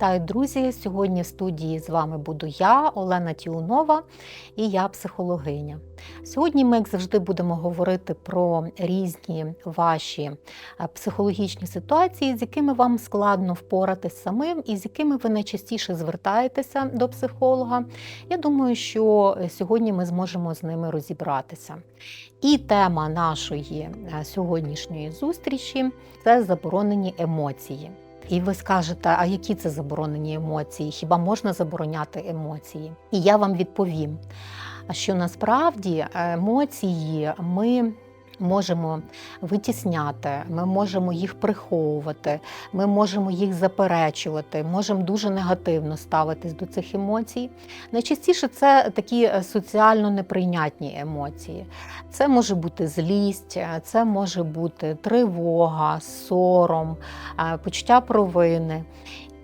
Вітаю, друзі! Сьогодні в студії з вами буду я, Олена Тіунова, і я психологиня. Сьогодні ми, як завжди, будемо говорити про різні ваші е, психологічні ситуації, з якими вам складно впоратись самим, і з якими ви найчастіше звертаєтеся до психолога. Я думаю, що сьогодні ми зможемо з ними розібратися. І тема нашої е, сьогоднішньої зустрічі це заборонені емоції. І ви скажете, а які це заборонені емоції? Хіба можна забороняти емоції? І я вам відповім, що насправді емоції ми можемо витісняти, ми можемо їх приховувати, ми можемо їх заперечувати, можемо дуже негативно ставитись до цих емоцій. Найчастіше це такі соціально неприйнятні емоції. Це може бути злість, це може бути тривога, сором, почуття провини.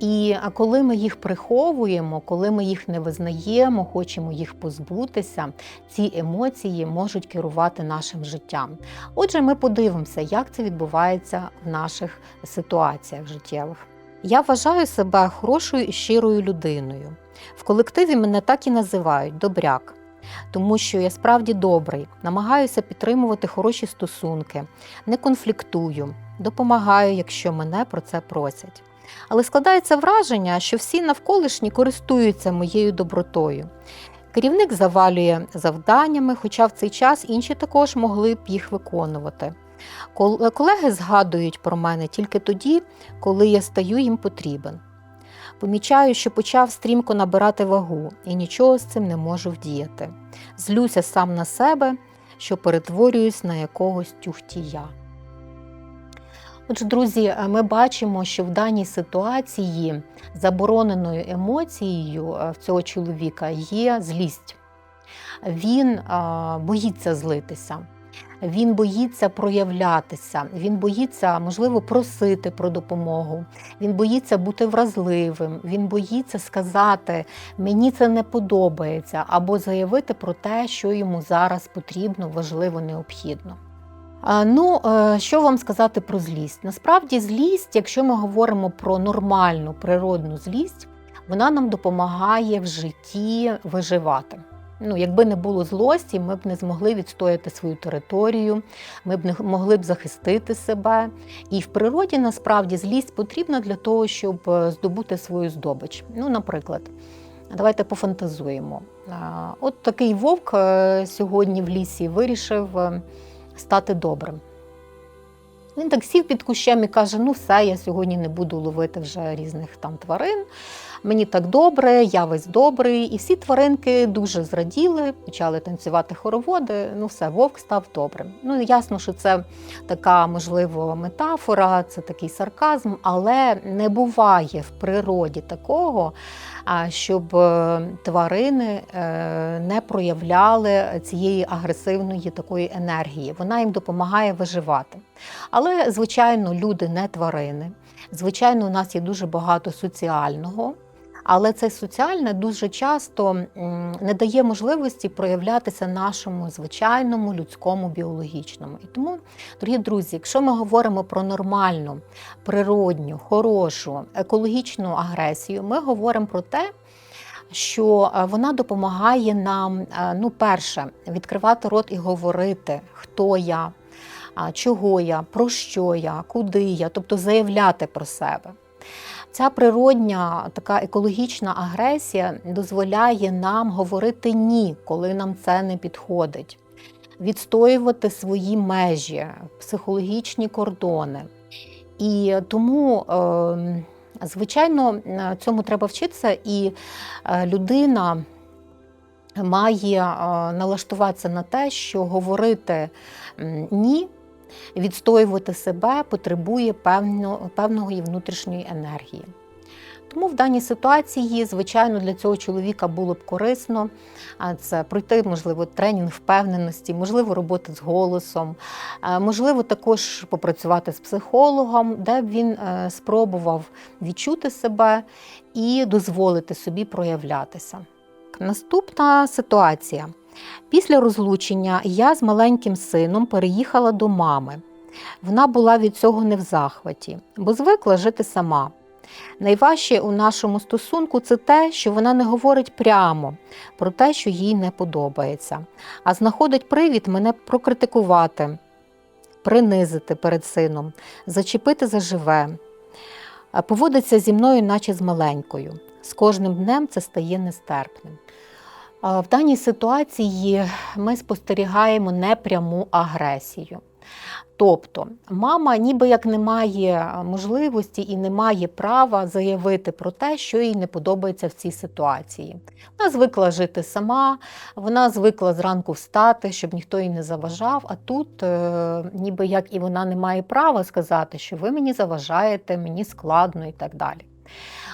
І коли ми їх приховуємо, коли ми їх не визнаємо, хочемо їх позбутися, ці емоції можуть керувати нашим життям. Отже, ми подивимося, як це відбувається в наших ситуаціях життєвих. Я вважаю себе хорошою і щирою людиною. В колективі мене так і називають добряк. Тому що я справді добрий, намагаюся підтримувати хороші стосунки, не конфліктую, допомагаю, якщо мене про це просять. Але складається враження, що всі навколишні користуються моєю добротою. Керівник завалює завданнями, хоча в цей час інші також могли б їх виконувати. Колеги згадують про мене тільки тоді, коли я стаю їм потрібен. Помічаю, що почав стрімко набирати вагу і нічого з цим не можу вдіяти. Злюся сам на себе, що перетворююсь на якогось тюхтія. Отже, друзі, ми бачимо, що в даній ситуації забороненою емоцією в цього чоловіка є злість. Він боїться злитися, він боїться проявлятися, він боїться, можливо, просити про допомогу, він боїться бути вразливим, він боїться сказати Мені це не подобається, або заявити про те, що йому зараз потрібно, важливо, необхідно. Ну, е, що вам сказати про злість? Насправді, злість, якщо ми говоримо про нормальну природну злість, вона нам допомагає в житті виживати. Ну, Якби не було злості, ми б не змогли відстояти свою територію, ми б не могли б захистити себе. І в природі насправді злість потрібна для того, щоб е, здобути свою здобич. Ну, Наприклад, давайте пофантазуємо. От такий вовк е, сьогодні в лісі вирішив стати добрим. Він так сів під кущем і каже: ну все, я сьогодні не буду ловити вже різних там тварин. Мені так добре, я весь добрий. І всі тваринки дуже зраділи, почали танцювати хороводи. Ну, все, вовк став добрим. Ну, ясно, що це така, можливо, метафора, це такий сарказм, але не буває в природі такого, щоб е, тварини е, не проявляли цієї агресивної такої енергії. Вона їм допомагає виживати. Але, звичайно, люди не тварини. Звичайно, у нас є дуже багато соціального. Але це соціальне дуже часто не дає можливості проявлятися нашому звичайному людському біологічному. І тому, дорогі друзі, якщо ми говоримо про нормальну, природню, хорошу, екологічну агресію, ми говоримо про те. Що е, вона допомагає нам, е, ну, перше, відкривати рот і говорити, хто я, чого я, про що я, куди я, тобто заявляти про себе. Ця природня така екологічна агресія дозволяє нам говорити ні, коли нам це не підходить, відстоювати свої межі, психологічні кордони. І тому, ем, звичайно, цьому треба вчитися, і е, людина має е, налаштуватися на те, що говорити ні відстоювати себе потребує певно, певної внутрішньої енергії. Тому в даній ситуації, звичайно, для цього чоловіка було б корисно це пройти, можливо, тренінг впевненості, можливо, роботи з голосом, можливо, також попрацювати з психологом, де б він е, спробував відчути себе і дозволити собі проявлятися. Наступна ситуація. Після розлучення я з маленьким сином переїхала до мами. Вона була від цього не в захваті, бо звикла жити сама. Найважче у нашому стосунку це те, що вона не говорить прямо про те, що їй не подобається, а знаходить привід мене прокритикувати, принизити перед сином, зачепити за живе, а поводиться зі мною, наче з маленькою. З кожним днем це стає нестерпним. В даній ситуації ми спостерігаємо непряму агресію. Тобто мама ніби як не має можливості і не має права заявити про те, що їй не подобається в цій ситуації. Вона звикла жити сама, вона звикла зранку встати, щоб ніхто їй не заважав. А тут, е, ніби як і вона не має права сказати, що ви мені заважаєте, мені складно і так далі.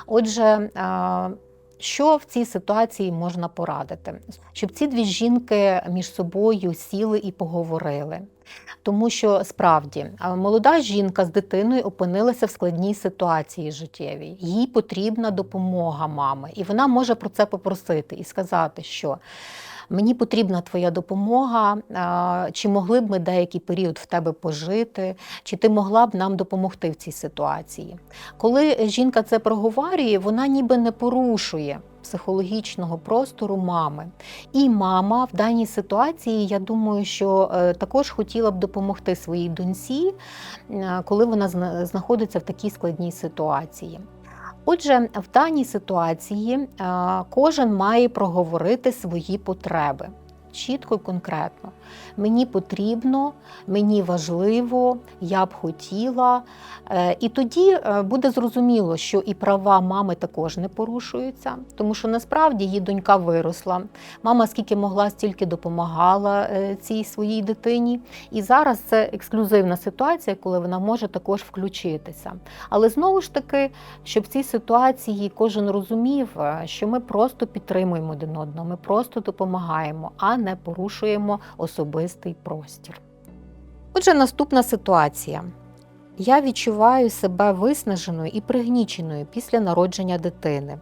Отже, що в цій ситуації можна порадити? Щоб ці дві жінки між собою сіли і поговорили. Тому що справді молода жінка з дитиною опинилася в складній ситуації життєвій. Їй потрібна допомога мами, і вона може про це попросити і сказати, що мені потрібна твоя допомога, чи могли б ми деякий період в тебе пожити, чи ти могла б нам допомогти в цій ситуації. Коли жінка це проговорює, вона ніби не порушує психологічного простору мами. І мама в даній ситуації, я думаю, що е, також хотіла б допомогти своїй доньці, е, коли вона зна- знаходиться в такій складній ситуації. Отже, в даній ситуації е, кожен має проговорити свої потреби чітко і конкретно. Мені потрібно, мені важливо, я б хотіла. Е, І тоді е, буде зрозуміло, що і права мами також не порушуються, тому що насправді її донька виросла. Мама скільки могла, стільки допомагала е, цій своїй дитині. І зараз це ексклюзивна ситуація, коли вона може також включитися. Але знову ж таки, щоб в цій ситуації кожен розумів, що ми просто підтримуємо один одного, ми просто допомагаємо, а не порушуємо особистий простір. Отже, наступна ситуація. Я відчуваю себе виснаженою і пригніченою після народження дитини,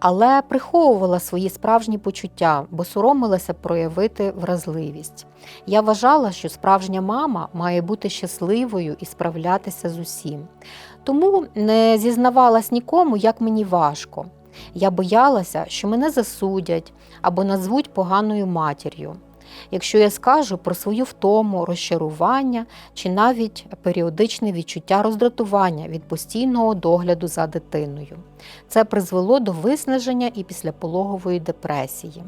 але приховувала свої справжні почуття, бо соромилася проявити вразливість. Я вважала, що справжня мама має бути щасливою і справлятися з усім. Тому не зізнавалась нікому, як мені важко. Я боялася, що мене засудять або назвуть поганою матір'ю. Якщо я скажу про свою втому, розчарування чи навіть періодичне відчуття роздратування від постійного догляду за дитиною, це призвело до виснаження і післяпологової депресії.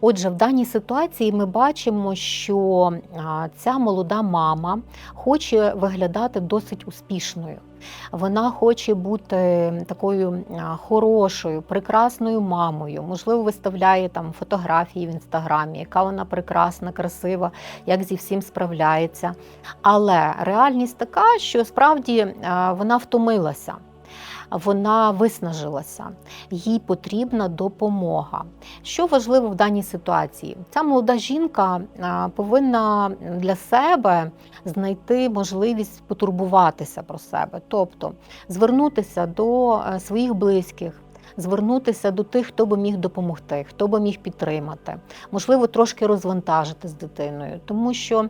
Отже, в даній ситуації ми бачимо, що ця молода мама хоче виглядати досить успішною. Вона хоче бути такою хорошою, прекрасною мамою. Можливо, виставляє там фотографії в інстаграмі, яка вона прекрасна, красива, як зі всім справляється. Але реальність така, що справді вона втомилася. Вона виснажилася, їй потрібна допомога. Що важливо в даній ситуації? Ця молода жінка повинна для себе знайти можливість потурбуватися про себе, тобто звернутися до е, своїх близьких. Звернутися до тих, хто би міг допомогти, хто би міг підтримати, можливо, трошки розвантажити з дитиною, тому що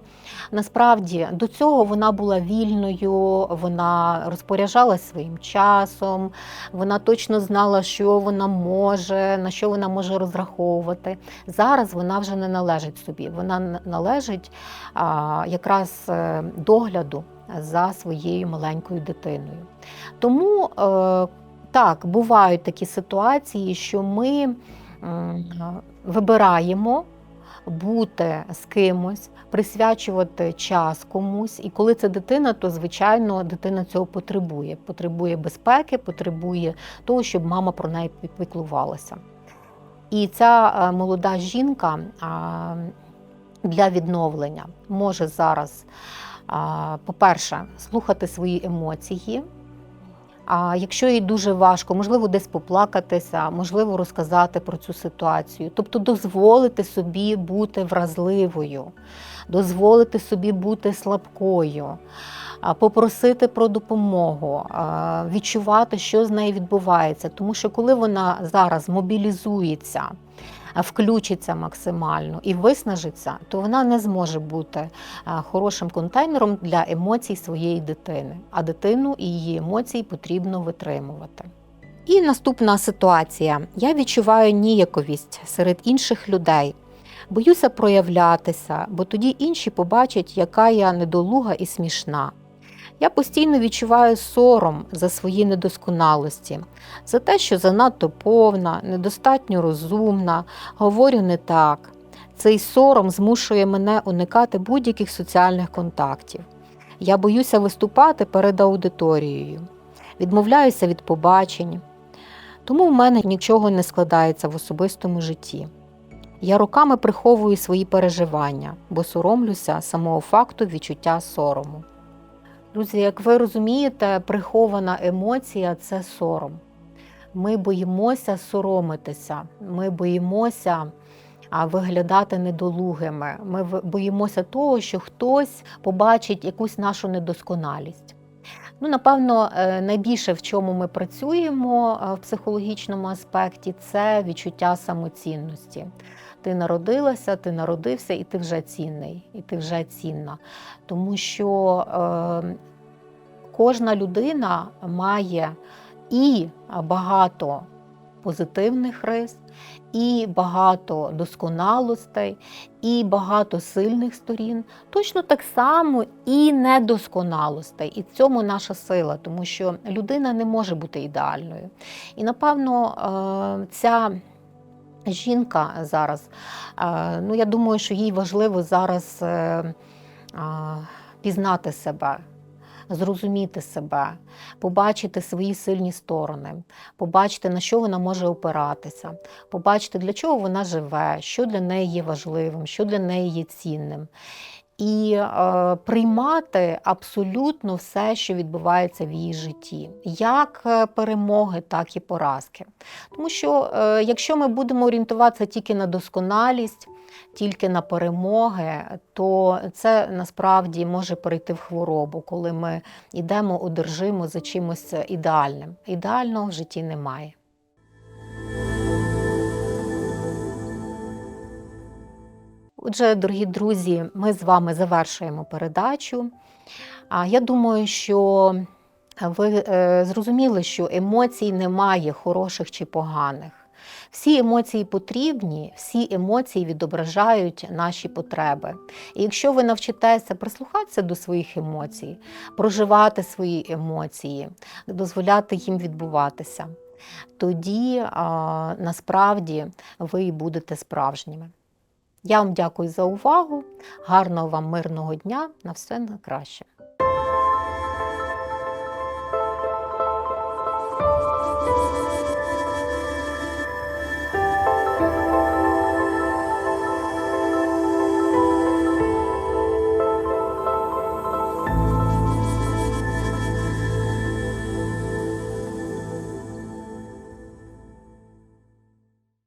насправді до цього вона була вільною, вона розпоряджалась своїм часом, вона точно знала, що вона може, на що вона може розраховувати. Зараз вона вже не належить собі, вона належить а, якраз е, догляду за своєю маленькою дитиною. Тому е, так, бувають такі ситуації, що ми вибираємо бути з кимось, присвячувати час комусь. І коли це дитина, то звичайно дитина цього потребує. Потребує безпеки, потребує того, щоб мама про неї піклувалася. І ця е, молода жінка для відновлення може зараз, по-перше, слухати свої емоції. А якщо їй дуже важко, можливо, десь поплакатися, можливо, розказати про цю ситуацію, тобто дозволити собі бути вразливою, дозволити собі бути слабкою, попросити про допомогу, відчувати, що з нею відбувається. Тому що коли вона зараз мобілізується включиться максимально і виснажиться, то вона не зможе бути хорошим контейнером для емоцій своєї дитини. А дитину і її емоції потрібно витримувати. І наступна ситуація: я відчуваю ніяковість серед інших людей. Боюся проявлятися, бо тоді інші побачать, яка я недолуга і смішна. Я постійно відчуваю сором за свої недосконалості, за те, що занадто повна, недостатньо розумна, говорю не так. Цей сором змушує мене уникати будь-яких соціальних контактів. Я боюся виступати перед аудиторією, відмовляюся від побачень, тому в мене нічого не складається в особистому житті. Я роками приховую свої переживання, бо соромлюся самого факту відчуття сорому. Друзі, як ви розумієте, прихована емоція це сором. Ми боїмося соромитися, ми боїмося виглядати недолугими. Ми боїмося того, що хтось побачить якусь нашу недосконалість. Ну, напевно, е, найбільше в чому ми працюємо е, в психологічному аспекті, це відчуття самоцінності. Ти народилася, ти народився, і ти вже цінний, і ти вже цінна. Тому що е, кожна людина має і багато позитивних рис, і багато досконалостей, і багато сильних сторін, точно так само і недосконалостей. І в цьому наша сила, тому що людина не може бути ідеальною. І напевно, е, ця жінка зараз, е, ну я думаю, що їй важливо зараз е, пізнати себе. Зрозуміти себе, побачити свої сильні сторони, побачити, на що вона може опиратися, побачити, для чого вона живе, що для неї є важливим, що для неї є цінним. І е, приймати абсолютно все, що відбувається в її житті, як е, перемоги, так і поразки. Тому що е, якщо ми будемо орієнтуватися тільки на досконалість, тільки на перемоги, то це насправді може перейти в хворобу, коли ми йдемо одержимо за чимось ідеальним. Ідеального в житті немає. Отже, дорогі друзі, ми з вами завершуємо передачу. Я думаю, що ви е, зрозуміли, що емоцій немає хороших чи поганих. Всі емоції потрібні, всі емоції відображають наші потреби. І якщо ви навчитеся прислухатися до своїх емоцій, проживати свої емоції, дозволяти їм відбуватися, тоді а, насправді ви будете справжніми. Я вам дякую за увагу, гарного вам мирного дня, на все найкраще.